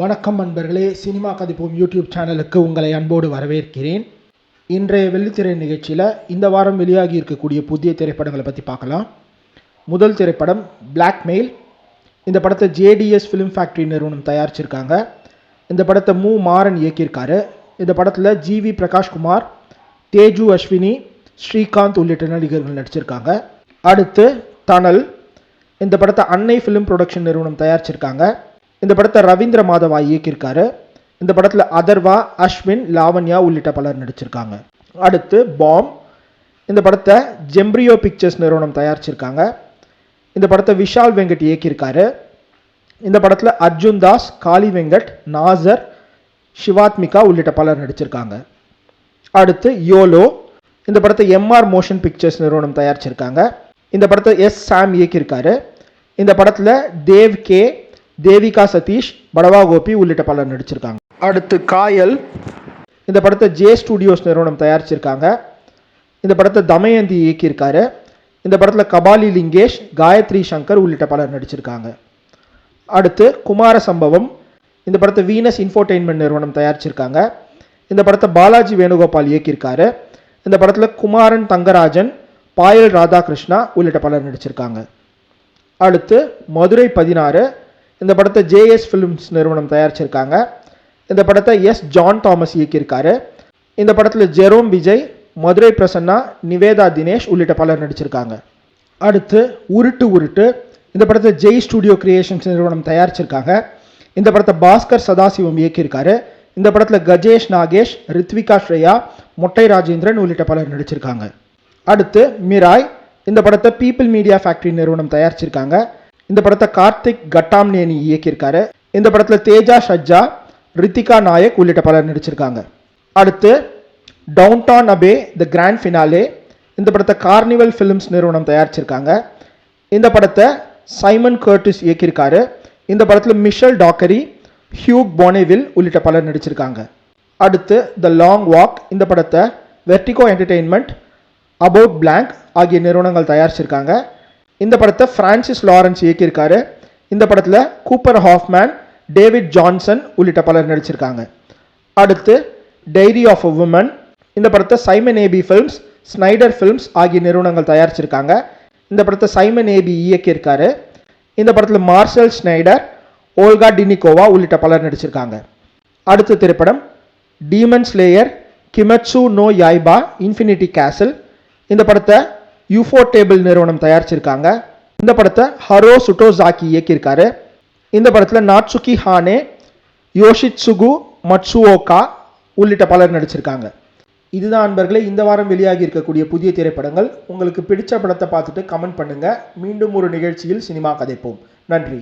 வணக்கம் நண்பர்களே cinema கதிப்போம் YouTube சேனலுக்கு உங்களை அன்போடு வரவேற்கிறேன். இன்றைய வெள்ளித்திரை நிகழ்ச்சியில் இந்த வாரம் வெளியாகி இருக்கக்கூடிய புதிய திரைப்படங்களை பற்றி பார்க்கலாம். முதல் திரைப்படம் பிளாக்மெயில் இந்த படத்தை ஜேடிஎஸ் ஃபிலிம் ஃபேக்ட்ரி நிறுவனம் தயாரிச்சிருக்காங்க. இந்த படத்தை மு. மாறன் இயக்கியிருக்காரு. இந்த படத்தில் ஜிவி பிரகாஷ்குமார் தேஜு அஸ்வினி ஸ்ரீகாந்த் உள்ளிட்ட நடிகர்கள் நடிச்சிருக்காங்க. அடுத்து தனல். இந்த படத்தை அன்னை ஃபிலிம் ப்ரொடக்ஷன் நிறுவனம் தயாரிச்சிருக்காங்க. இந்த படத்தை ரவீந்திர மாதவா இயக்கியிருக்காரு. இந்த படத்தில் அதர்வா அஸ்வின் லாவண்யா உள்ளிட்ட பலர் நடிச்சிருக்காங்க. அடுத்து பாம். இந்த படத்தை ஜெம்ப்ரியோ பிக்சர்ஸ் நிறுவனம் தயாரிச்சிருக்காங்க. இந்த படத்தை விஷால் வெங்கட் இயக்கியிருக்காரு. இந்த படத்தில் அர்ஜுன் தாஸ் காளி வெங்கட் நாசர் சிவாத்மிகா உள்ளிட்ட பலர் நடிச்சிருக்காங்க. அடுத்து யோலோ. இந்த படத்தை எம்ஆர் மோஷன் பிக்சர்ஸ் நிறுவனம் தயாரிச்சிருக்காங்க. இந்த படத்தை எஸ் சாம் இயக்கியிருக்காரு. இந்த படத்தில் தேவ் கே தேவிகா சதீஷ் படவா கோபி உள்ளிட்ட பலர் நடிச்சிருக்காங்க. அடுத்து காயல். இந்த படத்தை ஜே ஸ்டுடியோஸ் நிறுவனம் தயாரிச்சிருக்காங்க. இந்த படத்தை தமயந்தி இயக்கியிருக்காரு. இந்த படத்தில் கபாலி லிங்கேஷ் காயத்ரி சங்கர் உள்ளிட்ட பலர் நடிச்சிருக்காங்க. அடுத்து குமார சம்பவம் இந்த படத்தை வீனஸ் இன்ஃபோடெயின்மெண்ட் நிறுவனம் தயாரிச்சிருக்காங்க. இந்த படத்தை பாலாஜி வேணுகோபால் இயக்கியிருக்காரு. இந்த படத்தில் குமாரன் தங்கராஜன் பாயல் ராதாகிருஷ்ணா உள்ளிட்ட பலர் நடிச்சிருக்காங்க. அடுத்து மதுரை பதினாறு. இந்த படத்தை ஜேஎஸ் ஃபிலிம்ஸ் நிறுவனம் தயாரிச்சிருக்காங்க. இந்த படத்தை எஸ் ஜான் தாமஸ் இயக்கியிருக்காரு. இந்த படத்தில் ஜெரோம் விஜய் மதுரை பிரசன்னா நிவேதா தினேஷ் உள்ளிட்ட பலர் நடிச்சிருக்காங்க. அடுத்து உருட்டு உருட்டு இந்த படத்தை ஜெய் ஸ்டுடியோ கிரியேஷன்ஸ் நிறுவனம் தயாரிச்சிருக்காங்க. இந்த படத்தை பாஸ்கர் சதாசிவம் இயக்கியிருக்காரு. இந்த படத்தில் கஜேஷ் நாகேஷ் ரித்விகா ஸ்ரேயா மொட்டை ராஜேந்திரன் உள்ளிட்ட பலர் நடிச்சிருக்காங்க. அடுத்து மிராய் இந்த படத்தை பீப்பிள் மீடியா ஃபேக்ட்ரி நிறுவனம் தயாரிச்சிருக்காங்க. இந்த படத்தை கார்த்திக் கட்டாம்னேனி இயக்கியிருக்காரு. இந்த படத்தில் தேஜா ஷஜ்ஜா ரித்திகா நாயக் உள்ளிட்ட பலர் நடிச்சிருக்காங்க. அடுத்து Downton Abbey the grand finale இந்த படத்தை கார்னிவல் ஃபிலிம்ஸ் நிறுவனம் தயாரிச்சிருக்காங்க. இந்த படத்தை சைமன் கர்டிஸ் இயக்கியிருக்காரு. இந்த படத்தில் மிஷல் டாக்கரி ஹியூக் போனேவில் உள்ளிட்ட பலர் நடிச்சிருக்காங்க. அடுத்து த லாங் வாக் இந்த படத்தை வெர்டிகோ என்டர்டெயின்மெண்ட் அபவுட் பிளாங்க் ஆகிய நிறுவனங்கள் தயாரிச்சிருக்காங்க. இந்த படத்தை பிரான்சிஸ் லாரன்ஸ் இயக்கியிருக்காரு. இந்த படத்தில் கூப்பர் ஹாஃப்மேன் டேவிட் ஜான்சன் உள்ளிட்ட பலர் நடிச்சிருக்காங்க. அடுத்து டைரி ஆஃப் அ உமன் இந்த படத்தை Simon AB films Snyder films ஆகிய நிறுவனங்கள் தயாரிச்சிருக்காங்க. இந்த படத்தை சைமன் ஏபி இயக்கியிருக்காரு. இந்த படத்தில் மார்சல் ஸ்னைடர் ஓல்கா டினிகோவா உள்ளிட்ட பலர் நடிச்சிருக்காங்க. அடுத்த திரைப்படம் Demon Slayer Kimetsu no Yaiba Infinity Castle இந்த படத்தை யூஃபோ டேபிள் நிறுவனம் தயாரிச்சிருக்காங்க. இந்த படத்தை ஹரோ சுட்டோசாக்கி இயக்கியிருக்காரு. இந்த படத்தில் நாட்சுகி ஹானே யோஷித் சுகு மட்சுவோகா உள்ளிட்ட பலர் நடிச்சிருக்காங்க. இதுதான் அன்பர்களே இந்த வாரம் வெளியாகி இருக்கக்கூடிய புதிய திரைப்படங்கள். உங்களுக்கு பிடிச்ச படத்தை பார்த்துட்டு கமெண்ட் பண்ணுங்க. மீண்டும் ஒரு நிகழ்ச்சியில் சினிமா கதைப்போம். நன்றி.